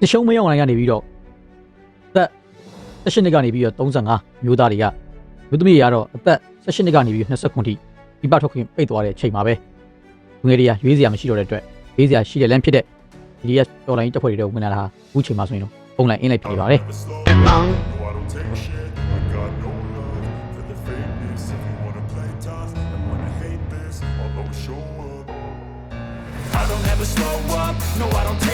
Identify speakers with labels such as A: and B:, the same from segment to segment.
A: တရှုံးမရောက်နိုင်ကနေပြီးတော့သက်18နှစ်ကနေပြီးတော့35မျိုးသားတွေကမျိုးသမီးတွေကတော့အသက်18နှစ်ကနေပြီး29ထိဒီပထုတ်ခွင့်ပိတ်သွားတဲ့အချိန်မှာပဲလူငယ်တွေကရွေးစရာမရှိတော့တဲ့အတွက်ရွေးစရာရှိတဲ့လမ်းဖြစ်တဲ့ DS တော်လိုင်းတက်ဖွဲ့တွေတော့ဝင်လာတာဟာအခုချိန်မှာဆိုရင်တော့ပုံလိုက်အင်းလိုက်ဖြစ်နေပါတယ်
B: No, I don't take shit. I got no love for the fakeness. If you wanna play tough and wanna hate this, I'll always show up.
C: I don't ever slow up, no I don't take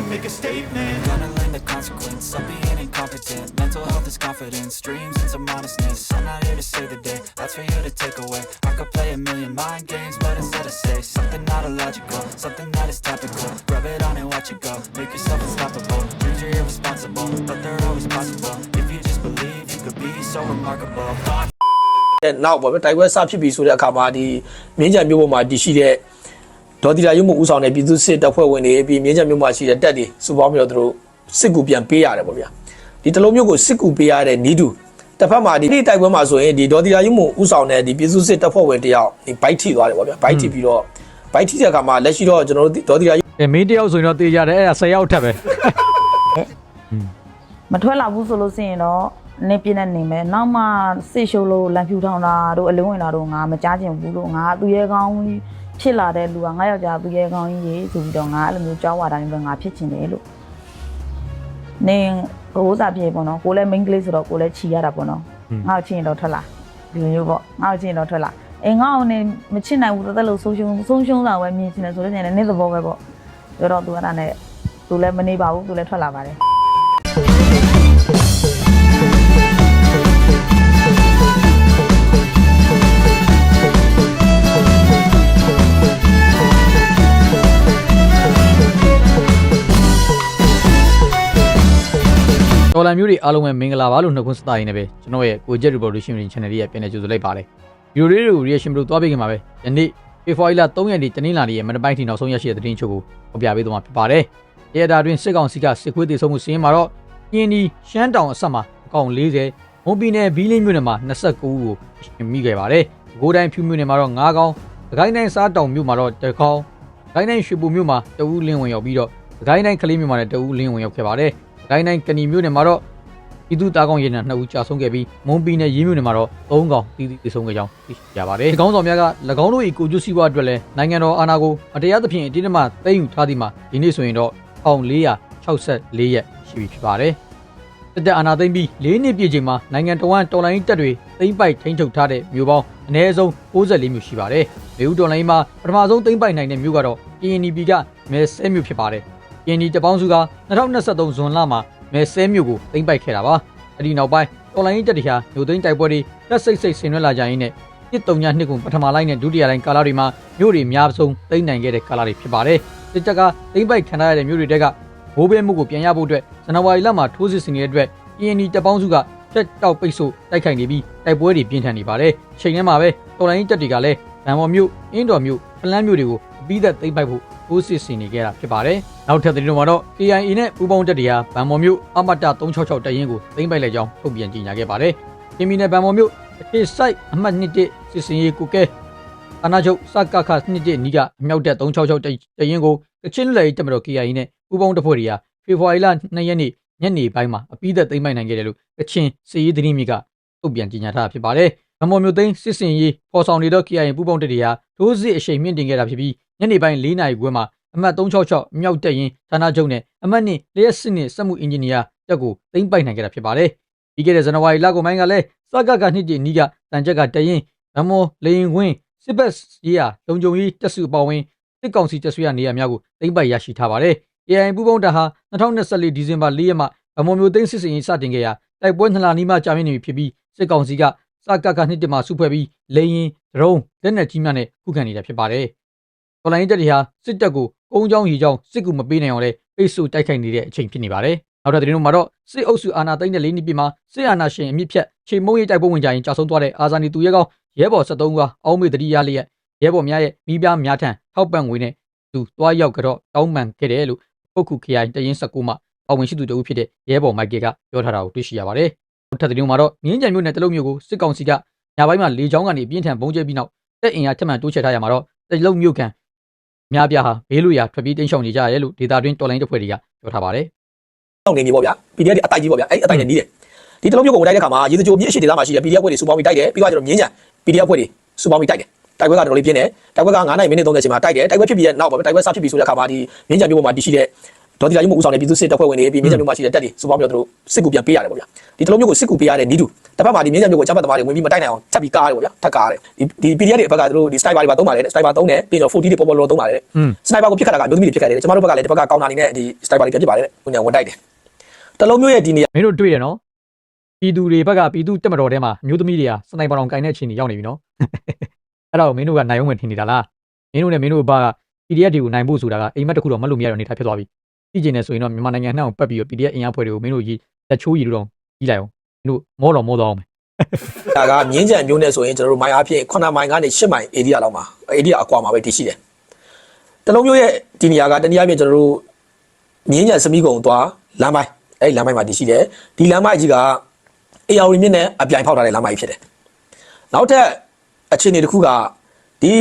C: and make a statement Gonna learn the consequence of being incompetent Mental health is confidence, dreams and some honestness I'm not here to save the day, that's for you to take away I could play a million mind games, but instead I say Something not illogical, something that is topical Rub it on and watch it go, make yourself unstoppable Dreams are irresponsible, but they're always possible If you just believe, you could be so remarkable Thoughts
D: တဲ့နောက်ပေါ့ဗျတိုက်ပွဲစဖြစ်ပြီဆိုတဲ့အခါမှာဒီမြင်းကြံမြို့ပေါ်မှာတည်ရှိတဲ့ ဒေါ်တီရာရုံမှုဦးဆောင်တဲ့ပြည်သူစစ်တပ်ဖွဲ့ဝင်တွေပြီးမြင်းကြံမြို့မှာရှိတဲ့တပ်တွေစုပေါင်းပြီးတော့သူတို့စစ်ကူပြန်ပေးရတယ်ပေါ့ဗျာဒီတလုံးမျိုးကိုစစ်ကူပေးရတဲ့နီးတူတစ်ဖက်မှာဒီနေ့တိုက်ပွဲမှာဆိုရင်ဒီဒေါ်တီရာရုံမှုဦးဆောင်တဲ့ဒီပြည်သူစစ်တပ်ဖွဲ့ဝင်တယောက်ဒီဘိုက်ထိသွားတယ်ပေါ့ဗျာဘိုက်ထိပြီးတော့ဘိုက်ထိတဲ့အခါမှာလက်ရှိတော့ကျွန်တော်တို့ဒေါ်တီရာ
A: အဲမင်းတယောက်ဆိုရင်တော့တေးကြတယ်အဲ့ဒါ10ယောက်ထပ်ပဲ
E: မထွက်လာဘူးဆိုလို့ရှိရင်တော့နေပြင်းနေနေမယ်နောက်မှစစ်ရှုပ်လို့လန်ဖြူထောင်တာတို့အလုံးဝင်တာတို့ငါမကြားချင်ဘူးလို့ငါသူရဲကောင်းကြီး ဖြစ်လာတဲ့လူကငါယောက်ျားသူရဲကောင်းကြီးရေဆိုပြီးတော့ငါအဲ့လိုမျိုးကြောက်ဝတာမျိုးပဲငါဖြစ်ချင်တယ်လို့နေဟိုးစားပြေပေါ့နော်ကိုလည်း main ကလေးဆိုတော့ကိုလည်းခြီရတာပေါ့နော်ငါ့ကိုချင်ရင်တော့ထွက်လာဒီလိုမျိုးပေါ့ငါ့ကိုချင်ရင်တော့ထွက်လာအေးငါ့ကိုနေမချစ်နိုင်ဘူးတသက်လို့ဆုံးရှုံးဆုံးရှုံးတာပဲမြင်ချင်တယ်ဆိုလို့ရှိရင်လည်းနေသဘောပဲပေါ့ပြောတော့သူကအဲ့ဒါနဲ့သူလည်းမနေပါဘူးသူလည်းထွက်လာပါတယ်
A: လန်မျိုးတွေအားလုံးပဲမင်္ဂလာပါလို့နှုတ်ခွန်းစတာရင်းနဲ့ပဲကျွန်တော်ရဲ့ကိုကြက် revolution channel လေးရဲ့ပြန်လည်ကြိုဆိုလိုက်ပါတယ်ဗီဒီယိုလေးတွေကို reaction လို့တွားပေးခင်ပါပဲယနေ့ P4 လ3ရက်နေ့တနင်္လာနေ့ရဲ့မနက်ပိုင်းထိနောက်ဆုံးရရှိတဲ့သတင်းချို့ကိုဖော်ပြပေးသွားမှာဖြစ်ပါတယ်။ရဲဒါတွင်စစ်ကောင်စီကစစ်ခွေးတေဆုံးမှုစီးရင်မှာတော့ပြင်းဒီရှမ်းတောင်အဆက်မှာအကောင်40မွန်ပြည်နယ်ဘီလင်းမြို့နယ်မှာ29ဦးကိုရှင်မိခဲ့ပါတယ်။ကိုတိုင်းဖြူမြို့နယ်မှာတော့9ကောင်၊ဒကိုင်းတိုင်းစားတောင်မြို့မှာတော့1ကောင်၊ဒကိုင်းတိုင်းရွှေပူမြို့မှာ2ဦးလင်းဝင်ရောက်ပြီးတော့ဒကိုင်းတိုင်းကလေးမြို့မှာလည်း2ဦးလင်းဝင်ရောက်ခဲ့ပါတယ်။ ဒကိုင်းတိုင်းကဏီမြို့နယ်မှာတော့ပြည်သူတာကောင်ရဲနဲ့2ဦးကြာဆုံးခဲ့ပြီးမွန်ပြည်နယ်ရေးမြို့နယ်မှာတော့3ကောင်တီးတီးဆုံးခဲ့ကြောင်းသိရှိရပါတယ်။ဒီကောင်းဆောင်များက၎င်းတို့၏ကိုကျိုးစည်းဝါအတွက်လည်းနိုင်ငံတော်အာဏာကိုအတရားသဖြင့်အတိအမှသိမ်းယူထားသည့်မှာဒီနေ့ဆိုရင်တော့1464ရက်ရှိပြီဖြစ်ပါတယ်။တက်တဲ့အာဏာသိမ်းပြီး၄နှစ်ပြည့်ချိန်မှာနိုင်ငံတော်ဝန်တော်လိုင်းတပ်တွေသိမ်းပိုက်ထိန်းချုပ်ထားတဲ့မြို့ပေါင်းအနည်းဆုံး64မြို့ရှိပါတယ်။မြို့တော်လိုင်းမှာပထမဆုံးသိမ်းပိုက်နိုင်တဲ့မြို့ကတော့ KNB ကမဲဆဲမြို့ဖြစ်ပါတယ်။ KNB တပေါင်းစုက2023ဇွန်လမှာမဲဆဲမြို့ကိုသိမ်းပိုက်ခဲ့တာပါ။အဲဒီနောက်ပိုင်းတော်လိုင်းတပ်တွေဟာမြို့သိမ်းတိုက်ပွဲတွေတက်စိတ်စိတ်ဆင်နွှဲလာကြရင်းနဲ့တစ်တုံညာနှစ်ကုန်ပထမလိုက်နဲ့ဒုတိယလိုက်ကာလတွေမှာမြို့တွေများဆုံးသိမ်းနိုင်ခဲ့တဲ့ကာလတွေဖြစ်ပါတယ်။စစ်တပ်ကသိမ်းပိုက်ခံရတဲ့မြို့တွေတဲကဘိုးဘဲမှုကိုပြန်ရဖို့အတွက်ဇန်နဝါရီလမှာထိုးစစ်ဆင်နေတဲ့အတွက် PND တပ်ပေါင်းစုကတက်တောက်ပိတ်ဆို့တိုက်ခိုက်နေပြီးတိုက်ပွဲတွေပြင်းထန်နေပါတယ်။ချိန်ထဲမှာပဲတော်လိုင်းတပ်တွေကလည်းဗန်မော်မြို့အင်းတော်မြို့ဖလန်းမြို့တွေကိုအပြီးသက်သိမ်းပိုက်ဖို့ပ ထိုးစစ်ဆင်နေခဲ့တာဖြစ်ပါတယ်။နောက်ထပ်သတင်းတွေမှာတော့ KIA နဲ့ပူးပေါင်းတပ်တွေဟာဗန်မော်မြို့အမတ366တပ်ရင်းကိုသိမ်းပိုက်လိုက်ကြောင်းထုတ်ပြန်ကြေညာခဲ့ပါတယ်။ကင်မီနယ်ဗန်မော်မြို့အခြေစိုက်အမှတ်1စစ်စင်ရေးကိုကဲအနာချုပ်စကခ2နီးကအမြောက်တပ်366တပ်ရင်းကိုကချင်လူလိုက်တပ်မတော် KIA နဲ့ပူးပေါင်းတပ်ဖွဲ့တွေဟာဖေဖော်ဝါရီလ2ရက်နေ့ညနေပိုင်းမှာအပိသက်သိမ်းပိုက်နိုင်ခဲ့တယ်လို့ကချင်စစ်ရေးသတင်းမြစ်ကထုတ်ပြန်ကြေညာထားတာဖြစ်ပါတယ်။ဗန်မော်မြို့သိမ်းစစ်စင်ရေးပေါ်ဆောင်နေတော့ KIA ပူးပေါင်းတပ်တွေဟာထိုးစစ်အရှိန်မြင့်တင်ခဲ့တာဖြစ်ပြီး ညနေပိုင်း4နာရီခွဲမှာအမှတ်366မြောက်တက်ရင်ဌာနချုပ်နဲ့အမှတ်2လျှက်စစ်နဲ့စက်မှုအင်ဂျင်နီယာတက်ကိုသိမ်းပိုက်နိုင်ခဲ့တာဖြစ်ပါတယ်။ပြီးခဲ့တဲ့ဇန်နဝါရီလကုန်ပိုင်းကလည်းစကကနှစ်တည်နီးကတန်ချက်ကတရင်ဗမောလေရင်ခွင်းစစ်ဘက်ရေးရာလုံခြုံရေးတက်စုအပေါဝင်စစ်ကောင်စီတက်ဆွေရနေရာများကိုသိမ်းပိုက်ရရှိထားပါတယ်။ AI ပူပေါင်းတပ်ဟာ2024ဒီဇင်ဘာ4ရက်မှာဗမောမျိုးသိမ်းစစ်စင်ရေးစတင်ခဲ့ရာတိုက်ပွဲနှစ်လနီးမှကြာမြင့်နေပြီဖြစ်ပြီးစစ်ကောင်စီကစကကနှစ်တမှာစုဖွဲ့ပြီးလေရင်ဒရုန်းလက်နက်ကြီးများနဲ့ခုခံနေတာဖြစ်ပါတယ်။ တော်လိုင်းတပ်တွေဟာစစ်တပ်ကိုကုန်းချောင်းရီချောင်းစစ်ကူမပေးနိုင်အောင်လဲပိတ်ဆို့တိုက်ခိုက်နေတဲ့အချိန်ဖြစ်နေပါတယ်။နောက်ထပ်သတင်းတို့မှာတော့စစ်အုပ်စုအာဏာသိမ်းတဲ့လေးနှစ်ပြည့်မှာစစ်အာဏာရှင်အမြင့်ဖြတ်ချိန်မုံရိပ်တိုက်ပွဲဝင်ကြရင်ကြာဆုံးသွားတဲ့အာဇာနည်သူရဲကောင်းရဲဘော်73ကအောင်းမေတတိယလျက်ရဲဘော်များရဲ့မိပြားများထံထောက်ပံ့ငွေနဲ့သူတွားရောက်ကြတော့တောင်းပန်ခဲ့တယ်လို့ပုတ်ခုခရိုင်တရင်19မှာပါဝင်ရှိသူတဦးဖြစ်တဲ့ရဲဘော်မိုက်ကယ်ကပြောထားတာကိုတွေ့ရှိရပါတယ်။နောက်ထပ်သတင်းမှာတော့မြင်းကြံမြို့နယ်တလုံးမြို့ကိုစစ်ကောင်စီကညပိုင်းမှာလေကြောင်းကနေပြင်းထန်ပုံကျဲပြီးနောက်တက်အင်အားထပ်မံတိုးချဲ့ထားရမှာတော့တလုံးမြို့ကန် အများပြားဟာဘေးလွရာထွက်ပြေးတိမ်းရှောင်နေကြရတယ်လို့ဒေတာတွင်းတော်လိုင်းတပ်ဖွဲ့တွေကပြောထားပါတယ်
D: တောင်းနေပြီပေါ့ဗျာ PDF တွေအတိုက်ကြီးပေါ့ဗျာအဲ့အတိုက်နဲ့နီးတယ်ဒီတလုံးမျိုးကိုဝင်တိုက်တဲ့ခါမှာရေစကြိုမြစ်အရှိဒေသမှာရှိတဲ့ PDF ဖွဲ့တွေစူပေါင်းပြီးတိုက်တယ်ပြီးတော့ကျွန်တော်မြင်းကြံ PDF ဖွဲ့တွေစူပေါင်းပြီးတိုက်တယ်တိုက်ပွဲကတော်တော်လေးပြင်းတယ်တိုက်ပွဲက9နိုင်မိနစ်30ချိန်မှာတိုက်တယ်တိုက်ပွဲဖြစ်ပြီးတဲ့နောက်ပေါ့ဗျာတိုက်ပွဲစဖြစ်ပြီးဆိုတဲ့အခါမှာဒီမြင်းကြံမျိုးပေါ်မှာတည်ရှိတဲ့ ဒေါ်တီလာကြီးမှုဦးဆောင်တဲ့ပြည်သူစစ်တပ်ဖွဲ့ဝင်တွေပြီးမြင်းကြံမျိုးမှာရှိတဲ့တပ်တွေစူပေါင်းပြီးတော့သူတို့စစ်ကူပြန်ပေးရတယ်ပေါ့ဗျာဒီတလုံးမျိုးကိုစစ်ကူပေးရတဲ့နီးတူတစ်ဖက်မှာဒီမြင်းကြံမျိုးကိုချမ်းပတ်သမားတွေဝင်ပြီးမတိုက်နိုင်အောင်ထပ်ပြီးကားတယ်ပေါ့ဗျာထပ်ကားတယ်ဒီဒီ PDF တွေဘက်ကသူတို့ဒီ sniper တွေပါသုံးပါတယ် sniper သုံးတယ်ပြီးတော့ 40 တွေပေါ်ပေါ်လောသုံးပါတယ်။
A: อืม
D: စနိုက်ပါကိုပြစ်ခတ်တာကမျိုးသမီးတွေပြစ်ခတ်တယ်ကျမတို့ဘက်ကလည်းဒီဘက်ကကောင်းတာနေနဲ့ဒီစနိုက်ပါတွေပြစ်ပါတယ်တဲ့ဝင်ဝင်တိုက်တယ်တလုံးမျိုးရဲ့ဒီနေရာ
A: မင်းတို့တွေ့တယ်နော်ပြည်သူတွေဘက်ကပြည်သူတက်မတော်ထဲမှာအမျိုးသမီးတွေကစနိုက်ပါတော်ကင်တဲ့အခြေအနေရောက်နေပြီနော်အဲ့ဒါကိုမင်းတို့ကနိုင်အောင်ပဲထင်နေတာလားမင်းတို့နဲ့မင်းတို့ဘာက PDF တွေကိုနိုင်ဖို့ဆိုတာကအိမ်မက်တစ်ခုတော့မလို့မရတော့အနေထားဖြစ်သွားပြီ ပြည်ကျင်နေဆိုရင်တော့မြန်မာနိုင်ငံနှောက်ပတ်ပြီးတော့ PDF အင်အားဖွဲ့တွေကိုမင်းတို့ကြီးလက်ချိုးရည်တော့ကြီးလိုက်အောင်မင်းတို့မောတော်မောတော်အောင်မယ်
D: ဒါကမြင်းကြံမျိုးနဲ့ဆိုရင်ကျွန်တော်တို့မိုင်အားဖြင့်9မိုင်ကနေ10မိုင် area လောက်မှာ area အကွာမှာပဲတည်ရှိတယ်တလုံးမျိုးရဲ့ဒီနေရာကတနည်းအားဖြင့်ကျွန်တော်တို့မြင်းကြံစမီးကုံသွားလမ်းပိုင်းအဲ့ဒီလမ်းပိုင်းမှာတည်ရှိတယ်ဒီလမ်းပိုင်းကြီးကအေယာဝီမြင့်နဲ့အပြိုင်ဖောက်ထားတဲ့လမ်းပိုင်းဖြစ်တယ်နောက်ထပ်အခြေအနေတစ်ခုကဒီ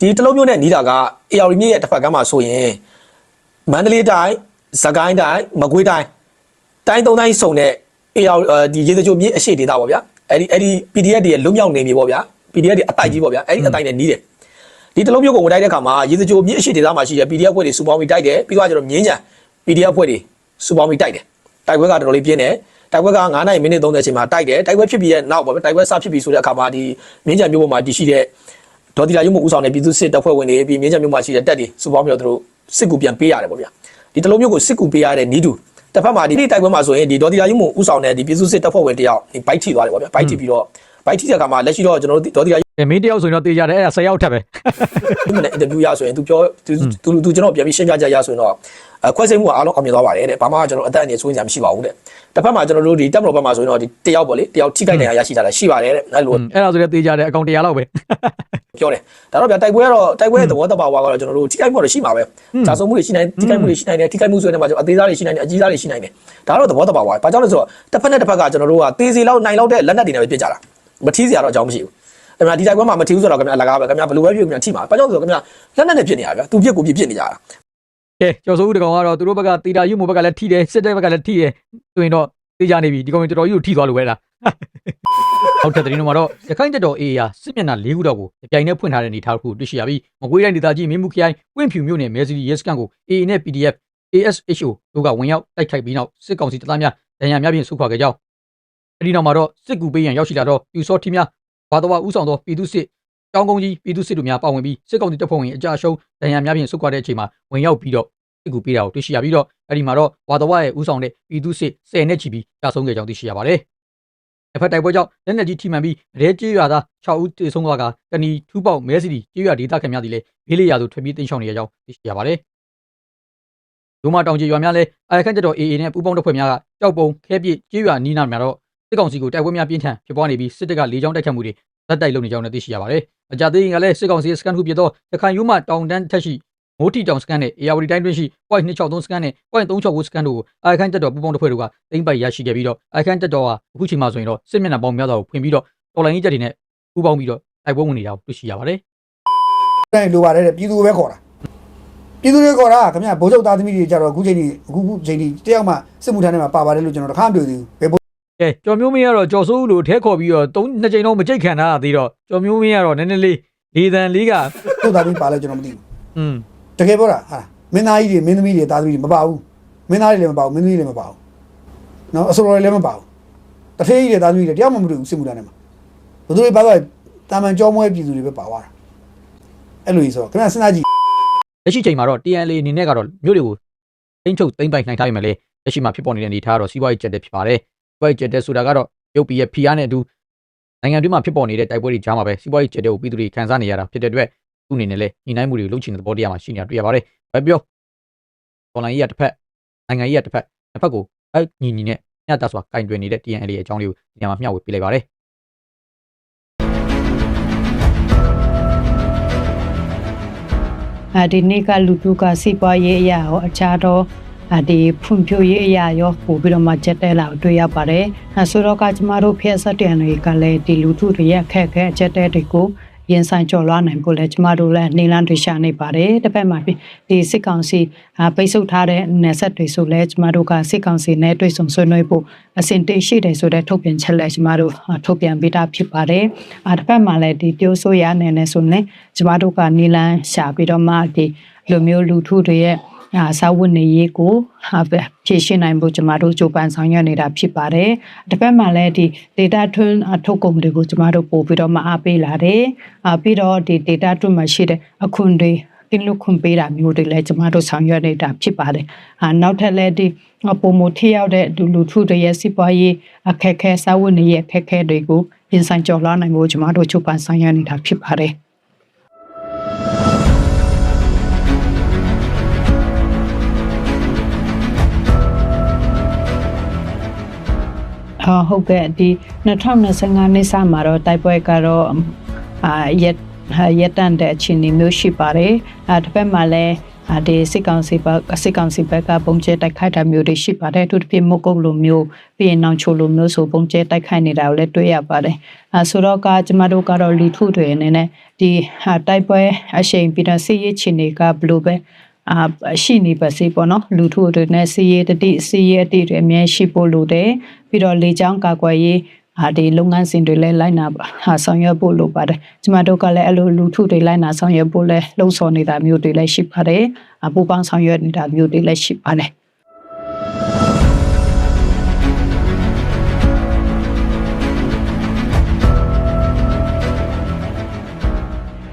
D: ဒီတလုံးမျိုးနဲ့နီးတာကအေယာဝီမြင့်ရဲ့တစ်ဖက်ကမ်းမှာဆိုရင်မန္တလေးတိုင်း စကိုင်းတိုင်းမကွေးတိုင်းတိုင်းသုံးတိုင်းစုံတဲ့အေယာဒီရေစကြိုမြေအရှိဒေတာပေါ့ဗျာအဲ့ဒီအဲ့ဒီ PDF တွေရဲ့လွတ်မြောက်နေပြီပေါ့ဗျာ PDF တွေအတိုက်ကြီးပေါ့ဗျာအဲ့ဒီအတိုက်နဲ့နီးတယ်ဒီတလုံးမျိုးကိုဝင်တိုက်တဲ့အခါမှာရေစကြိုမြေအရှိဒေတာမှာရှိတဲ့ PDF ဖွဲ့တွေစူပေါင်းပြီးတိုက်တယ်ပြီးတော့ကျွန်တော်မြင်းကြံ PDF ဖွဲ့တွေစူပေါင်းပြီးတိုက်တယ်တိုက်ပွဲကတော်တော်လေးပြင်းတယ်တိုက်ပွဲက9နိုင်မိနစ်30ချိန်မှာတိုက်တယ်တိုက်ပွဲဖြစ်ပြီးရဲ့နောက်ပေါ့ဗျာတိုက်ပွဲစဖြစ်ပြီးဆိုတဲ့အခါမှာဒီမြင်းကြံမျိုးပေါ်မှာတည်ရှိတဲ့ဒေါ်တီလာရုံးမှုဦးဆောင်တဲ့ပြည်သူစစ်တပ်ဖွဲ့ဝင်တွေပြီးမြင်းကြံမျိုးမှာရှိတဲ့တပ်တွေစူပေါင်းပြီးတော့သူတို့စစ်ကူပြန်ပေးရတယ်ပေါ့ဗျာ ဒီတလုံးမျိုးကိုစစ်ကူပေးရတဲ့နီးတူတစ်ဖက်မှာဒီနေ့တိုက်ပွဲမှာဆိုရင်ဒီဒေါ်တီယာယူမှုဥဆောင်တဲ့ဒီပြည်သူစစ်တပ်ဖွဲ့ဝင်တယောက်ဒီဘိုက်ထိသွားတယ်ပေါ့ဗျာဘိုက်ထိပြီးတော့ ဘိုက်ထိတဲ့အခါမှာလက်ရှိတော့ကျွန်တော်တို့ဒေါ်တီယာယူ
A: အဲမင်းတယောက်ဆိုရင်တော့တေးကြတယ်အဲ့ဒါ10ယောက်ထပ်ပဲ
D: မှုနဲ့အင်တာဗျူးရဆိုရင်သူပြောသူသူသူကျွန်တော်ပြန်ပြီးရှင်းပြကြရဆိုရင်တော့အခွဲစိတ်မှုကအားလုံးအောင်မြင်သွားပါတယ်တဲ့ဘာမှကျွန်တော်အသက်အန္တရာယ်စိုးရင်မရှိပါဘူးတဲ့တစ်ဖက်မှာကျွန်တော်တို့ဒီတပ်မတော်ဘက်မှာဆိုရင်တော့ဒီတယောက်ပေါ့လေတယောက်ထိခိုက်နေရရရှိတာလည်းရှိပါတယ်တဲ့အဲ့လို
A: အဲ့ဒါဆိုလည်းတေးကြတယ်အကောင့်100လောက်ပဲ
D: ပြောတယ်ဒါတော့ဗျာတိုက်ပွဲကတော့တိုက်ပွဲရဲ့သဘောတဘာဝကတော့ကျွန်တော်တို့ထိခိုက်မှုတွေရှိမှာပဲဂျာဆုံးမှုတွေရှိနိုင်ထိခိုက်မှုတွေရှိနိုင်တယ်ထိခိုက်မှုဆိုရင်တော့ကျွန်တော်အသေးစားတွေရှိနိုင်တယ်အကြီးစားတွေရှိနိုင်တယ်ဒါတော့သဘောတဘာဝဘာကြောင့်လဲဆိုတော့တစ်ဖက်နဲ့တစ်ဖက်ကကျွန်တော်တို့ကတေးစီလောက်နိုင်လောက်တဲ့လက်နက်တွေနဲ့ပဲပြစ်ကြတာ မထီးစရာတော့အကြောင်းမရှိဘူးအဲ့မှာဒီတိုက်ပွဲမှာမထီးဘူးဆိုတော့ခင်ဗျာအလကားပဲခင်ဗျာဘယ်လိုပဲဖြစ်ခင်ဗျာထိမှာဘာကြောင့်လဲဆိုတော့ခင်ဗျာလက်နက်နဲ့ပြစ်နေရဗျာသူပြစ်ကိုပြစ်ပြစ်နေကြတာ
A: ကဲကျော်စိုးဦးတကောင်ကတော့သူတို့ဘက်ကတေတာယူမိုဘက်ကလည်းထိတယ်စစ်တပ်ဘက်ကလည်းထိတယ်ဆိုရင်တော့တေးကြနေပြီဒီကောင်တော်တော်ကြီးကိုထိသွားလို့ပဲလားဟုတ်တဲ့သတင်းတော့မှာတော့ရခိုင်တပ်တော် AA ဟာစစ်မျက်နှာ၄ခုတော့ကိုကြပြိုင်နဲ့ဖွင့်ထားတဲ့အနေထားတစ်ခုတွေ့ရှိရပြီးမကွေးတိုင်းဒေသကြီးမင်းမှုခရိုင်ပွင့်ဖြူမြို့နယ်မဲစီရီရဲစကန်ကို AA နဲ့ PDF ASHO တို့ကဝင်ရောက်တိုက်ခိုက်ပြီးနောက်စစ်ကောင်စီတပ်သားများဒဏ်ရာများဖြင့်ဆုတ်ခွာခဲ့ကြောင်း အဲဒီနောက်မှာတော့စစ်ကူပေးရန်ရောက်ရှိလာတော့ပြူစောထီများဘာတော်ဝဥဆောင်သောပြည်သူစစ်တောင်းကုန်းကြီးပြည်သူစစ်တို့များပါဝင်ပြီးစစ်ကောင်စီတပ်ဖွဲ့ဝင်အကြအရှုံးဒဏ်ရာများဖြင့်ဆုတ်ခွာတဲ့အချိန်မှာဝင်ရောက်ပြီးတော့စစ်ကူပေးတာကိုတွေ့ရှိရပြီးတော့အဲ့ဒီမှာတော့ဝါတော်ဝရဲ့ဥဆောင်တဲ့ပြည်သူစစ်10နဲ့ချီပြီးကြာဆုံးခဲ့ကြောင်းသိရှိရပါတယ်။တစ်ဖက်တိုက်ပွဲကြောင့်လက်နက်ကြီးထိမှန်ပြီးရဲကျေးရွာသား6ဦးသေဆုံးသွားကတဏီထူးပေါက်မဲစီတီကျေးရွာဒေသခံများသည်လည်းဘေးလေးရာသို့ထွက်ပြေးတိမ်းရှောင်နေရကြောင်းသိရှိရပါတယ်။ဒုမတောင်ကျေးရွာများလည်းအာရခန့်ကျတော် AA နဲ့ပူးပေါင်းတပ်ဖွဲ့များကကြောက်ပုံခဲပြစ်ကျေးရွာနီးနားများတော့ စစ်ကောင်စီကိုတိုက်ပွဲများပြင်းထန်ဖြစ်ပွားနေပြီးစစ်တပ်ကလေကြောင်းတိုက်ခတ်မှုတွေဇက်တိုက်လုပ်နေကြောင်းလည်းသိရှိရပါတယ်။အကြသေးရင်ကလည်းစစ်ကောင်စီရဲ့စကန်ခုဖြစ်သောရခိုင်ယူမတောင်တန်းထက်ရှိမိုးတီတောင်စကန်နဲ့အေယာဝတီတိုင်းတွင်းရှိ point 263စကန်နဲ့ point 369စကန်တို့ကိုအာခိုင်တက်တော်ပူပေါင်းတစ်ဖွဲ့တို့ကသိမ်းပိုက်ရရှိခဲ့ပြီးတော့အာခိုင်တက်တော်ဟာအခုချိန်မှာဆိုရင်တော့စစ်မျက်နှာပေါင်းများစွာကိုဖွင့်ပြီးတော့တော်လိုင်းကြီးချက်တွေနဲ့ပူပေါင်းပြီးတော့တိုက်ပွဲဝင်နေတာကိုတွေ့ရှိရပါတယ်
F: တိုင်းလိုပါတယ်တဲ့ပြည်သူကိုပဲခေါ်တာပြည်သူတွေခေါ်တာခင်ဗျဗိုလ်ချုပ်သားသမီးတွေကြတော့အခုချိန်ကြီးအခုခုချိန်ကြီးတယောက်မှစစ်မှုထမ်းထဲမှာပါပါတယ်လို့ကျွန်တော်တခါမပြောသေးဘူးဘယ်ဗိုလ်
A: ကဲကျော်မျိုးမင်းကတော့ကျော်စိုးဦးလိုထဲခေါ်ပြီးတော့သုံးနှစ်ကြိမ်တော့မကြိတ်ခံတာသေးတော့ကျော်မျိုးမင်းကတော့နည်းနည်းလေးလေတန်လေးက
F: ချုပ်သားသမီးပါလဲကျွန်တော်မသိဘူး
A: อืม
F: တကယ်ပြောတာဟာမင်းသားကြီးတွေမင်းသမီးတွေသားသမီးတွေမပါဘူးမင်းသားတွေလည်းမပါဘူးမင်းသမီးတွေလည်းမပါဘူးနော်အစိုးရတွေလည်းမပါဘူးတထေးကြီးတွေသားသမီးတွေတယောက်မှမတွေ့ဘူးစစ်မှုထမ်းထဲမှာဘယ်သူတွေပါတော့တာမန်ကြောမွဲပြည်သူတွေပဲပါသွားတာအဲ့လိုကြီးဆိုတော့ခင်ဗျစဉ်းစားကြည့်
A: လက်ရှိချိန်မှာတော့ TNLA အနေနဲ့ကတော့မြို့တွေကိုသိမ်းချုပ်သိမ်းပိုက်နိုင်ထားပြီမဲ့လေလက်ရှိမှာဖြစ်ပေါ်နေတဲ့အနေအထားကတော့စီးပွားရေးကျက်တဲ့ဖြစ်ပါတယ်စီး ပွားရေးကျက်တဲ့ဆိုတာကတော့ရုပ်ပြည်ရဲ့ဖီအားနဲ့အတူနိုင်ငံတွင်းမှာဖြစ်ပေါ်နေတဲ့တိုက်ပွဲတွေကြားမှာပဲစီးပွားရေးကျက်တဲ့ကိုပြည်သူတွေခံစားနေရတာဖြစ်တဲ့အတွက်သူ့အနေနဲ့လည်းညီနိုင်မှုတွေကိုလုပ်ချင်တဲ့သဘောတရားမှာရှိနေတာတွေ့ရပါတယ်ပဲပြောတော်လိုင်းကြီးကတစ်ဖက်နိုင်ငံကြီးကတစ်ဖက်တစ်ဖက်ကိုအညီညီနဲ့ညတာစွာကင်တွင်နေတဲ့ TNLA ရဲ့အကြောင်းလေးကိုဒီနေရာမှာမျှဝေပေးလိုက်ပါတယ်
G: အဲဒီနေ့ကလူထုကစီပွားရေးအရာရောအခြားသောအ ဒီဖွံ့ဖြိုးရေးအရာရောပို့ပြီးတော့မှချက်တဲလာကိုတွေ့ရပါတယ်။အဲဆိုတော့ကကျမတို့ဖျက်ဆက်တဲ့တွေကလည်းဒီလူထုတွေရဲ့အခက်အခဲအချက်တဲတွေကိုရင်ဆိုင်ကျော်လွှားနိုင်ဖို့လဲကျမတို့လည်းနေလန်းတွေရှာနေပါတယ်။တစ်ဖက်မှာဒီစစ်ကောင်စီအာပိတ်ဆို့ထားတဲ့နယ်ဆက်တွေဆိုလဲကျမတို့ကစစ်ကောင်စီနဲ့တွေ့ဆုံဆွေးနွေးဖို့အစဉ်တည်ရှိတယ်ဆိုတဲ့ထုတ်ပြန်ချက်လဲကျမတို့အာထုတ်ပြန်ပေးတာဖြစ်ပါတယ်။အာတစ်ဖက်မှာလည်းဒီပြိုးဆိုးရအနေနဲ့ဆိုနေကျမတို့ကနေလန်းရှာပြီးတော့မှဒီလူမျိုးလူထုတွေရဲ့ အာစာဝတ်နေရေးကိုဟာပဲဖြည့်ရှင်းနိုင်ဖို့ကျမတို့ကြိုးပမ်းဆောင်ရွက်နေတာဖြစ်ပါတယ်။တစ်ဖက်မှာလည်းဒီ data ထွန်းအထုတ်ကုန်တွေကိုကျမတို့ပို့ပြီးတော့မအားပေးလာတယ်။အာပြီးတော့ဒီ data ထွန်းမှာရှိတဲ့အခွန်တွေကင်းလို့ခွန်ပေးတာမျိုးတွေလည်းကျမတို့ဆောင်ရွက်နေတာဖြစ်ပါတယ်။အာနောက်ထပ်လည်းဒီပုံမထရောက်တဲ့လူလူထုတွေရဲ့စီးပွားရေးအခက်အခဲစာဝတ်နေရေးအခက်အခဲတွေကိုပြင်ဆိုင်ကျော်လွှားနိုင်ဖို့ကျမတို့ကြိုးပမ်းဆောင်ရွက်နေတာဖြစ်ပါတယ်။ ဟာဟုတ်ကဲ့ဒီ2025နှစ်စမှာတော့တိုက်ပွဲကတော့အာရက်ဟာရက်တန်တဲ့အခြေအနေမျိုးရှိပါတယ်အဲတစ်ဖက်မှာလည်းအာဒီစစ်ကောင်စီဘက်စစ်ကောင်စီဘက်ကပုံကျဲတိုက်ခိုက်တာမျိုးတွေရှိပါတယ်အထူးသဖြင့်မုတ်ကုတ်လိုမျိုးပြီးရင်နောင်ချိုလိုမျိုးဆိုပုံကျဲတိုက်ခိုက်နေတာကိုလည်းတွေ့ရပါတယ်အဲဆိုတော့ကကျမတို့ကတော့လူထုတွေအနေနဲ့ဒီဟာတိုက်ပွဲအရှိန်ပြီးတော့စစ်ရေးချင်တွေကဘယ်လိုပဲ အာရှိနေပါစေပေါ့နော်လူထုတွေနဲ့စီးရဲတတိစီးရဲအတိတွေအမြဲရှိဖို့လိုတယ်ပြီးတော့လေချောင်းကာကွယ်ရေးဟာဒီလုပ်ငန်းစဉ်တွေလည်းလိုက်နာဟာဆောင်ရွက်ဖို့လိုပါတယ်ကျမတို့ကလည်းအဲ့လိုလူထုတွေလိုက်နာဆောင်ရွက်ဖို့လည်းလှုံ့ဆော်နေတာမျိုးတွေလည်းရှိပါတယ်အပူပေါင်းဆောင်ရွက်နေတာမျိုးတွေလည်းရှိပါတယ်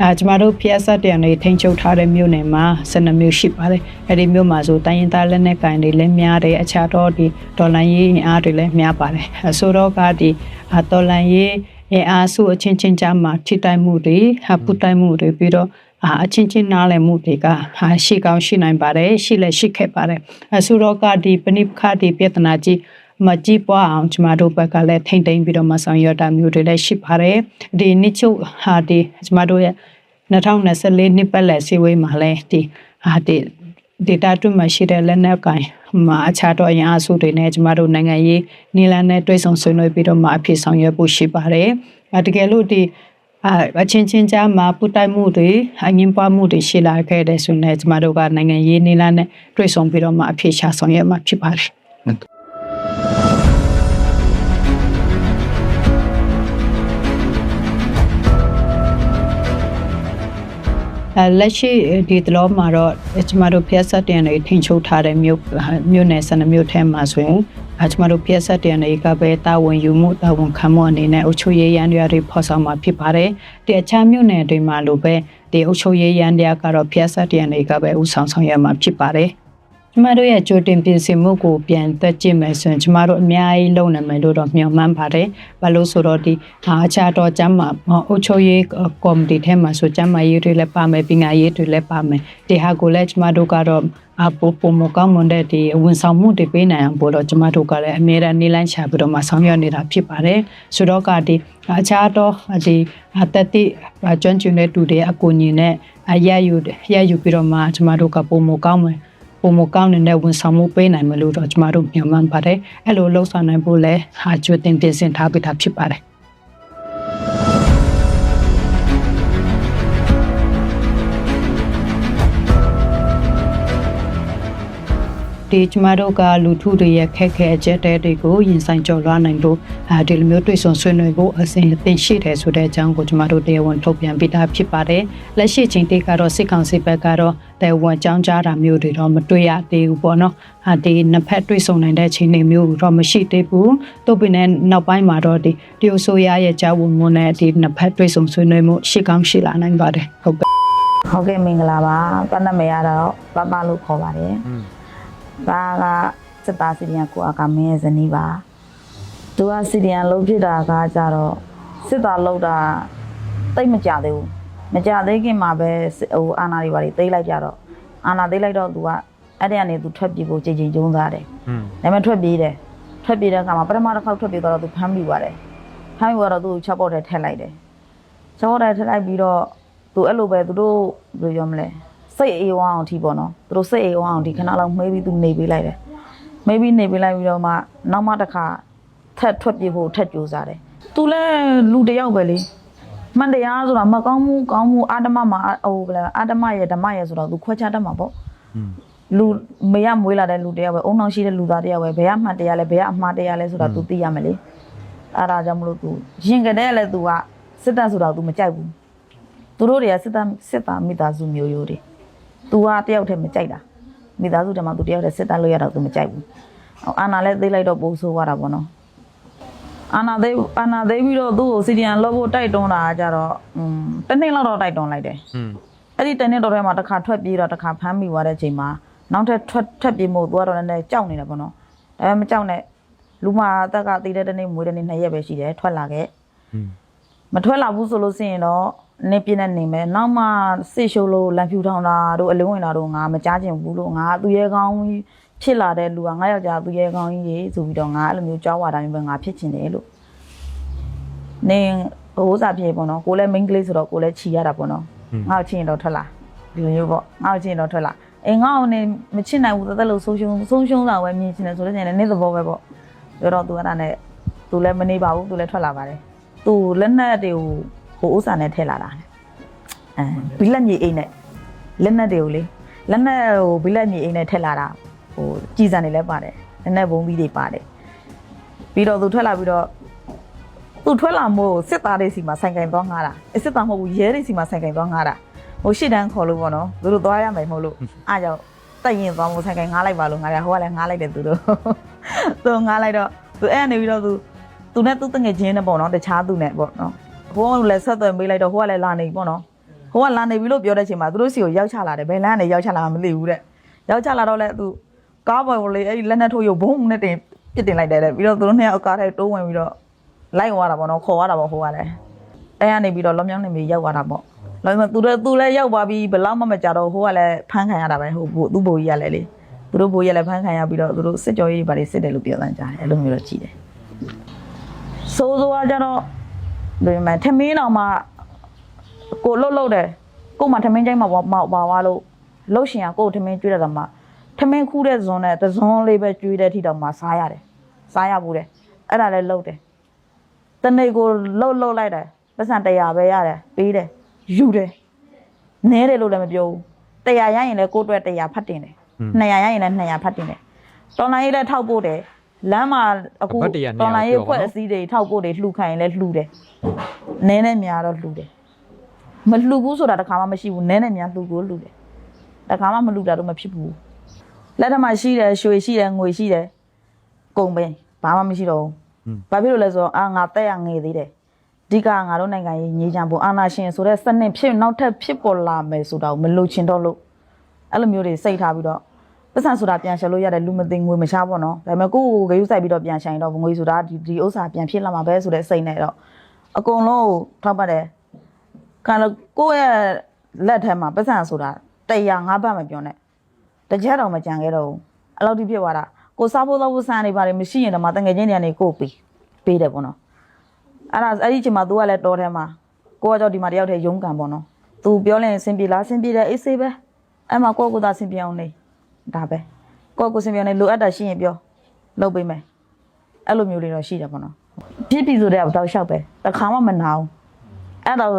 G: အဲကျမတို့ဖျက်ဆက်တရံတွေထိန်းချုပ်ထားတဲ့မြို့နယ်မှာ12မြို့ရှိပါတယ်။အဲဒီမြို့မှာဆိုတိုင်းရင်းသားလက်နက်ကိုင်တွေလည်းများတယ်အခြားတော့ဒီဒေါ်လာရေးအင်အားတွေလည်းများပါတယ်။အဆိုတော့ကဒီအဒေါ်လာရေးအင်အားစုအချင်းချင်းကြားမှာထိတိုက်မှုတွေဟာပူတိုက်မှုတွေပြီးတော့အာအချင်းချင်းနားလည်မှုတွေကဟာရှိကောင်းရှိနိုင်ပါတယ်ရှိလည်းရှိခဲ့ပါတယ်အဆိုတော့ကဒီပဏိပခဒီပြဿနာကြီးမကြည့်ပွားအောင်ကျမတို့ဘက်ကလည်းထိမ့်သိမ့်ပြီးတော့မဆောင်ရွက်တာမျိုးတွေလည်းရှိပါတယ်ဒီနှစ်ချုပ်ဟာဒီကျမတို့ရဲ့ 2024နှစ်ပတ်လည်စီဝေးမှာလည်းဒီဟာဒီ data တွမှာရှိတဲ့လက်နက်ကိုင်မှာအခြားတော့အရင်အစုတွေနဲ့ကျမတို့နိုင်ငံရေးနေလန်နဲ့တွဲဆောင်ဆွေးနွေးပြီးတော့မှအဖြစ်ဆောင်ရွက်ဖို့ရှိပါတယ်။အဲတကယ်လို့ဒီအာအချင်းချင်းကြားမှာပူတိုက်မှုတွေအငင်းပွားမှုတွေရှိလာခဲ့တဲ့ဆိုရင်ကျမတို့ကနိုင်ငံရေးနေလန်နဲ့တွဲဆောင်ပြီးတော့မှအဖြစ်ရှာဆောင်ရွက်မှာဖြစ်ပါတယ်။ လက်ရှိဒီတလောမှာတော့ကျမတို့ဖျက်ဆက်တန်တွေထိန်ချုပ်ထားတဲ့မြို့မြို့နယ်စနမြို့ထဲမှာဆိုရင်အဲကျမတို့ဖျက်ဆက်တန်တွေကပဲတာဝန်ယူမှုတာဝန်ခံမှုအနေနဲ့အုပ်ချုပ်ရေးရန်တွေဖော်ဆောင်မှာဖြစ်ပါတယ်။ဒီအခြားမြို့နယ်တွေမှာလိုပဲဒီအုပ်ချုပ်ရေးရန်တွေကတော့ဖျက်ဆက်တန်တွေကပဲဥဆောင်ဆောင်ရမှာဖြစ်ပါတယ်။ ကျမတို့ရဲ့ကြိုတင်ပြင်ဆင်မှုကိုပြန်သက်ကြည့်မယ်ဆိုရင်ကျမတို့အများကြီးလုပ်နိုင်မယ်လို့တော့မျှော်မှန်းပါတယ်။ဘာလို့ဆိုတော့ဒီအားချတော့ကျမ်းမှာအုပ်ချုပ်ရေးကော်မတီထဲမှာဆိုကျမ်းမာရေးတွေလည်းပါမယ်ပညာရေးတွေလည်းပါမယ်။ဒီဟာကိုလည်းကျမတို့ကတော့အပူပုံမကောင်းမွန်တဲ့ဒီဝန်ဆောင်မှုတွေပေးနိုင်အောင်ပို့တော့ကျမတို့ကလည်းအမြဲတမ်းနေလန်းချပြီးတော့မှဆောင်ရွက်နေတာဖြစ်ပါတယ်။ဆိုတော့ကဒီအခြားတော့ဒီအသက်တိကျွမ်းကျင်တဲ့သူတွေအကူအညီနဲ့အရယူရယူပြီးတော့မှကျမတို့ကပုံမကောင်းမယ် ပုံမကောင်းနေတဲ့ဝန်ဆောင်မှုပေးနိုင်မလို့တော့ကျမတို့မျှော်မှန်းပါတယ်အဲ့လိုလှုပ်ဆောင်နိုင်ဖို့လဲဟာကျွတ်တင်ပြင်ဆင်ထားပြီးသားဖြစ်ပါတယ် ဒီကျမတို့ကလူထုတွေရဲ့ခက်ခဲအကျက်တဲတွေကိုရင်ဆိုင်ကျော်လွှားနိုင်လို့အဲဒီလိုမျိုးတွေ့ဆုံဆွေးနွေးဖို့အစဉ်အသင့်ရှိတယ်ဆိုတဲ့အကြောင်းကိုကျမတို့တရားဝင်ထုတ်ပြန်ပေးတာဖြစ်ပါတယ်။လက်ရှိချိန်တိကတော့စစ်ကောင်စီဘက်ကတော့တရားဝင်ကြောင်းကြားတာမျိုးတွေတော့မတွေ့ရသေးဘူးပေါ့နော်။ဟာဒီနှစ်ဖက်တွေ့ဆုံနိုင်တဲ့ချိန်တွေမျိုးတော့မရှိသေးဘူး။တို့ပြင်နဲ့နောက်ပိုင်းမှာတော့ဒီတရုတ်ဆိုရရဲ့ကြားဝင်မှုနဲ့ဒီနှစ်ဖက်တွေ့ဆုံဆွေးနွေးမှုရှိကောင်းရှိလာနိုင်ပါတယ်။ဟုတ်ကဲ့
E: ဟုတ်ကဲ့မင်္ဂလာပါပန်းနမေရတော့ပပလို့ခေါ်ပါတယ် ဒါကစစ်သားစီဒီယံကိုအကမင်းရဲ့ဇနီးပါသူကစီဒီယံလုံးဖြစ်တာကကြတော့စစ်သားလုံးတာတိတ်မကြသေးဘူးမကြသေးခင်မှာပဲဟိုအာနာတွေပါတွေသိလိုက်ကြတော့အာနာသိလိုက်တော့သူကအဲ့ဒီကနေသူထွက်ပြေးဖို့ကြိမ်ကြိမ်ကျုံးစားတယ်ဒါပေမဲ့ထွက်ပြေးတယ်ထွက်ပြေးတဲ့အခါမှာပထမတစ်ခေါက်ထွက်ပြေးတော့သူဖမ်းမိပါတယ်ဖမ်းမိတော့သူ့ကိုချက်ပေါက်ထဲထည့်လိုက်တယ်ချက်ပေါက်ထဲထည့်လိုက်ပြီးတော့သူအဲ့လိုပဲသူတို့ဘယ်လိုပြောမလဲ စိတ်အေးဝအောင်အထိပေါ့နော်သူတို့စိတ်အေးဝအောင်ဒီခဏလောက်မေးပြီးသူနေပေးလိုက်တယ်မေးပြီးနေပေးလိုက်ပြီးတော့မှနောက်မှတစ်ခါထက်ထွက်ပြေးဖို့ထက်ကြိုးစားတယ်သူလည်းလူတစ်ယောက်ပဲလေမှန်တရားဆိုတာမကောင်းမှုကောင်းမှုအာတမမှာဟိုဘယ်လဲအာတမရဲ့ဓမ္မရဲ့ဆိုတော့သူခွဲခြားတတ်မှာပေါ့
A: อืม
E: လူမေရမွေးလာတဲ့လူတယောက်ပဲအုံနောက်ရှိတဲ့လူသားတယောက်ပဲဘယ်ကမှတ်တရားလဲဘယ်ကအမှားတရားလဲဆိုတာ तू သိရမယ်လေအဲ့ဒါကြောင့်မလို့ तू ရင်ကတဲ့လဲ तू ကစစ်တပ်ဆိုတာ तू မကြိုက်ဘူးသူတို့တွေကစစ်တပ်စစ်သားမိသားစုမျိုးရိုးတွေ तू ကတယောက်တည်းမကြိုက်တာမိသားစုတည်းမှာ तू တယောက်တည်းစစ်တပ်လို့ရတော့ तू မကြိုက်ဘူးဟိုအာနာလဲသိလိုက်တော့ပိုးဆိုးသွားတာပေါ့နော်အာနာသိအာနာသိပြီးတော့သူ့ကိုစီဒီယန်လောဖို့တိုက်တွန်းတာကကြတော့อืมတစ်နှစ်လောက်တော့တိုက်တွန်းလိုက်တယ်
A: อืม
E: အဲ့ဒီတနေ့တော်ထဲမှာတစ်ခါထွက်ပြေးတော့တစ်ခါဖမ်းမိသွားတဲ့အချိန်မှာနောက်ထပ်ထွက်ထွက်ပြေးမို့သူကတော့လည်းနည်းနည်းကြောက်နေတာပေါ့နော်ဒါပေမဲ့မကြောက်နဲ့လူမအသက်ကတည်တဲ့တနေ့မွေးတဲ့နေ့နှစ်ရက်ပဲရှိတယ်ထွက်လာခဲ့
A: อืม
E: မထွက်လာဘူးဆိုလို့ရှိရင်တော့ နေပြင်းနေနေမယ်နောက်မှစစ်ရှုပ်လို့လန်ဖြူထောင်တာတို့အလုံးဝင်တာတို့ငါမကြားချင်ဘူးလို့ငါသူရဲကောင်းကြီးဖြစ်လာတဲ့လူကငါယောက်ျားသူရဲကောင်းကြီးရေဆိုပြီးတော့ငါအဲ့လိုမျိုးကြောက်ဝါတာမျိုးပဲငါဖြစ်ချင်တယ်လို့နေဟိုးစားပြေပေါ့နော်ကိုလည်း main ကလေးဆိုတော့ကိုလည်းခြီရတာပေါ့နော်ငါ့ကိုချင်းရင်တော့ထွက်လာဒီလိုမျိုးပေါ့ငါ့ကိုချင်းရင်တော့ထွက်လာအေးငါ့ကိုနေမချစ်နိုင်ဘူးတသက်လို့ဆုံးရှုံးဆုံးရှုံးတာပဲမြင်ချင်တယ်ဆိုလို့ရှိရင်လည်းနေ့သဘောပဲပေါ့ပြောတော့သူအဲ့ဒါနဲ့သူလည်းမနေပါဘူးသူလည်းထွက်လာပါတယ်သူလက်နက်တွေကို ဟိုဥစ္စာနဲ့ထည့်လာတာအဲဘီလက်မြေအိတ်နဲ့လက်နက်တွေကိုလေလက်နက်ဟိုဘီလက်မြေအိတ်နဲ့ထည့်လာတာဟိုကြည်စံတွေလည်းပါတယ်လက်နက်ဘုံပြီးတွေပါတယ်ပြီးတော့သူထွက်လာပြီးတော့သူထွက်လာမို့စစ်သားတွေစီမှာဆိုင်ကင်သွားငားတာအစစ်သားမဟုတ်ဘူးရဲတွေစီမှာဆိုင်ကင်သွားငားတာဟိုရှစ်တန်းခေါ်လို့ပေါ့နော်သူတို့သွားရမယ်မဟုတ်လို့အားကြောင့်တက်ရင်သွားမို့ဆိုင်ကင်ငားလိုက်ပါလို့ငားရဟိုကလည်းငားလိုက်တယ်သူတို့သူငားလိုက်တော့သူအဲ့ကနေပြီးတော့သူသူနဲ့သူတငယ်ချင်းနဲ့ပေါ့နော်တခြားသူနဲ့ပေါ့နော် ဟိုကလည်းဆက်သွယ်ပေးလိုက်တော့ဟိုကလည်းလာနေပြီပေါ့နော်ဟိုကလာနေပြီလို့ပြောတဲ့အချိန်မှာသူတို့စီကိုရောက်ချလာတယ်ဘယ်လမ်းကနေရောက်ချလာမှမသိဘူးတဲ့ရောက်ချလာတော့လဲသူကားပေါ်ကိုလေအဲ့ဒီလက်နဲ့ထိုးရုပ်ဘုံနဲ့တင်ပြစ်တင်လိုက်တယ်တဲ့ပြီးတော့သူတို့နှစ်ယောက်ကားထဲတိုးဝင်ပြီးတော့လိုက်သွားတာပေါ့နော်ခေါ်သွားတာပေါ့ဟိုကလည်းအဲကနေပြီးတော့လောမြောင်းနေပြီရောက်သွားတာပေါ့လောမြောင်းသူလည်းသူလည်းရောက်သွားပြီးဘယ်လောက်မှမကြတော့ဟိုကလည်းဖမ်းခံရတာပဲဟိုသူ့ဘိုးကြီးကလည်းလေသူတို့ဘိုးကြီးကလည်းဖမ်းခံရပြီးတော့သူတို့စစ်ကြောရေးတွေဘာတွေစစ်တယ်လို့ပြောတန်းကြတယ်အဲ့လိုမျိုးတော့ကြည့်တယ်စိုးစိုးကကြတော့ ဒီမှာထမင်းတော်မှာကိုလှုပ်လှုပ်တယ်ကို့မှာထမင်းချိုင်းမှာပါပါသွားလို့လှုပ်ရှင်ကကို့ထမင်းကျွေးတဲ့တော့မှထမင်းခူးတဲ့ဇွန်နဲ့သဇွန်လေးပဲကျွေးတဲ့ထိတော့မှစားရတယ်စားရဘူးတဲ့အဲ့ဒါလည်းလှုပ်တယ်တနေ့ကိုလှုပ်လှုပ်လိုက်တယ်ပတ်စံ100ပဲရတယ်ပေးတယ်ယူတယ်နဲတယ်လို့လည်းမပြောဘူး100ရရင်လည်းကိုယ့်အတွက်100ဖတ်တင်တယ်200ရရင်လည်း200ဖတ်တင်တယ်တော်လိုင်းရေးလည်းထောက်ပို့တယ် လမ်းမှာအခု
A: အပတ်100 200
E: တော်လိုင်းရေး
A: ပြောပါ
E: ဖွဲ့
A: နော်
E: အစည်းတွေထောက်ပို့တွေလှူခိုင်းရင်လည်းလှူတယ်နဲနဲ့များတော့လှူတယ်မလှူဘူးဆိုတာတစ်ခါမှမရှိဘူးနဲနဲ့များလှူကိုလှူတယ်တစ်ခါမှမလှူတာတော့မဖြစ်ဘူးလက်ထက်မှာရှိတယ်ရွှေရှိတယ်ငွေရှိတယ်ကုန်ပဲဘာမှမရှိတော့ဘူးဘာဖြစ်လို့လဲဆိုတော့အာငါတက်ရငေသေးတယ်အဓိကငါတို့နိုင်ငံရေးငြိမ်းချမ်းဖို့အာဏာရှင်ဆိုတဲ့စနစ်ဖြစ်နောက်ထပ်ဖြစ်ပေါ်လာမယ်ဆိုတာကိုမလိုချင်တော့လို့အဲ့လိုမျိုးတွေစိတ်ထားပြီးတော့ ပတ်စံဆိုတာပြန်ရှယ်လို့ရတယ်လူမသိငွေမရှားပေါ့နော်ဒါပေမဲ့ကိုယ့်ကိုယ်ကိုဂရုစိုက်ပြီးတော့ပြန်ဆိုင်တော့ငွေဆိုတာဒီဒီဥစ္စာပြန်ဖြစ်လာမှာပဲဆိုတဲ့စိတ်နဲ့တော့အကုန်လုံးကိုထောက်ပတ်တယ်ခံလို့ကိုယ့်ရဲ့လက်ထဲမှာပတ်စံဆိုတာတရားငါးဘတ်မပြောနဲ့တစ်ချက်တော့မကြံခဲ့တော့ဘူးအဲ့လောက်ထိဖြစ်သွားတာကိုစားဖို့တော့ဖို့စမ်းနေပါတယ်မရှိရင်တော့မတငယ်ချင်းတွေကနေကိုယ်ပေးပေးတယ်ပေါ့နော်အဲ့ဒါအဲ့ဒီအချိန်မှာ तू ကလည်းတော်ထဲမှာကိုကကြောင့်ဒီမှာတယောက်တည်းရုန်းကန်ပေါ့နော် तू ပြောလိုက်ရင်စင်ပြေလားစင်ပြေတယ်အေးဆေးပဲအဲ့မှာကိုယ့်ကိုယ်သာစင်ပြေအောင်နေ ဒါပဲကိုယ့်ကိုယ်စင်ပြေအောင်နေလိုအပ်တာရှိရင်ပြောလုပ်ပေးမယ်အဲ့လိုမျိုးတွေတော့ရှိတယ်ပေါ့နော်ဖြစ်ပြီဆိုတဲ့တော့ရှောက်ပဲတခါမှမနာဘူးအဲ့တော့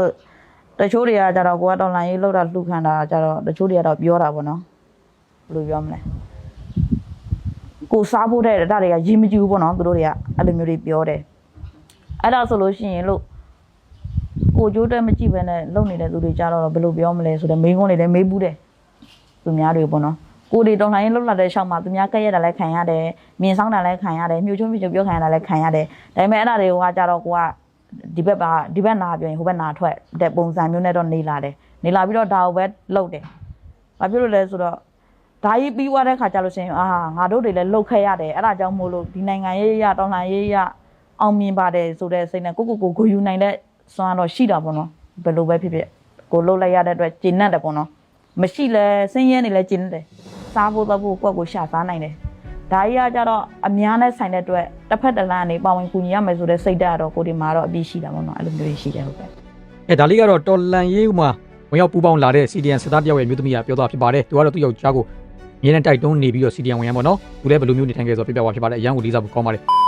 E: တချို့တွေကကြတော့ကိုကတော့လိုင်းရေးလောက်တာလှူခံတာကြတော့တချို့တွေကတော့ပြောတာပေါ့နော်ဘယ်လိုပြောမလဲကိုစားဖို့တဲ့ဒါတွေကရင်မကြည့်ဘူးပေါ့နော်သူတို့တွေကအဲ့လိုမျိုးတွေပြောတယ်အဲ့ဒါဆိုလို့ရှိရင်လို့ကိုကြိုးတက်မကြည့်ဘဲနဲ့လုံနေတဲ့သူတွေကြတော့ဘယ်လိုပြောမလဲဆိုတော့မိန်းကုန်းတွေလည်းမေးဘူးတယ်သူများတွေပေါ့နော် ကိုတွေတော်လှန်ရေးလှုပ်လာတဲ့ရှောက်မှာသူများကက်ရက်တာလည်းခံရတယ်မြင်ဆောင်တာလည်းခံရတယ်မြှို့ချုံမြှို့ချုံပြောခံရတာလည်းခံရတယ်ဒါပေမဲ့အဲ့ဒါတွေကကြတော့ကိုကဒီဘက်ပါဒီဘက်နာပြောရင်ဟိုဘက်နာထွက်တဲ့ပုံစံမျိုးနဲ့တော့နေလာတယ်နေလာပြီးတော့ဒါကိုပဲလှုပ်တယ်ဘာဖြစ်လို့လဲဆိုတော့ဒါကြီးပြီးသွားတဲ့ခါကျလို့ရှိရင်အာငါတို့တွေလည်းလှုပ်ခဲ့ရတယ်အဲ့ဒါကြောင့်မို့လို့ဒီနိုင်ငံရေးရတောင်လှန်ရေးရအောင်မြင်ပါတယ်ဆိုတဲ့စိတ်နဲ့ကိုကိုကိုကိုယူနိုင်တဲ့စွမ်းတော့ရှိတာပေါ့နော်ဘယ်လိုပဲဖြစ်ဖြစ်ကိုလှုပ်လိုက်ရတဲ့အတွက်ကျဉ်တ်တယ်ပေါ့နော်မရှိလဲဆင်းရဲနေလဲကျဉ်တ်တယ် စားဖို့တော့ဖို့ကိုယ့်ကိုရှာစားနိုင်တယ်ဒါကြီးကကြတော့အများနဲ့ဆိုင်တဲ့အတွက်တစ်ဖက်တစ်လမ်းနေပါဝင်ကူညီရမယ်ဆိုတဲ့စိတ်ဓာတ်ကတော့ကိုဒီမှာတော့အပြည့်ရှိတာပေါ့နော်အဲ့လိုမျိုးရှိတယ်ဟုတ်ကဲ့
A: အဲဒါလေးကတော့တော်လန်ရေးမှာဝင်ရောက်ပူပေါင်းလာတဲ့ CDN စစ်သားတယောက်ရဲ့မျိုးသမီးကပြောသွားဖြစ်ပါတယ်သူကတော့သူ့ယောက်ျားကိုအမြဲတမ်းတိုက်တွန်းနေပြီးတော့ CDN ဝင်ရပါတော့သူလည်းဘယ်လိုမျိုးနေထိုင်ခဲ့ဆိုတော့ပြပြသွားဖြစ်ပါတယ်အရန်ကိုလေးစားဖို့ကောင်းပါတယ်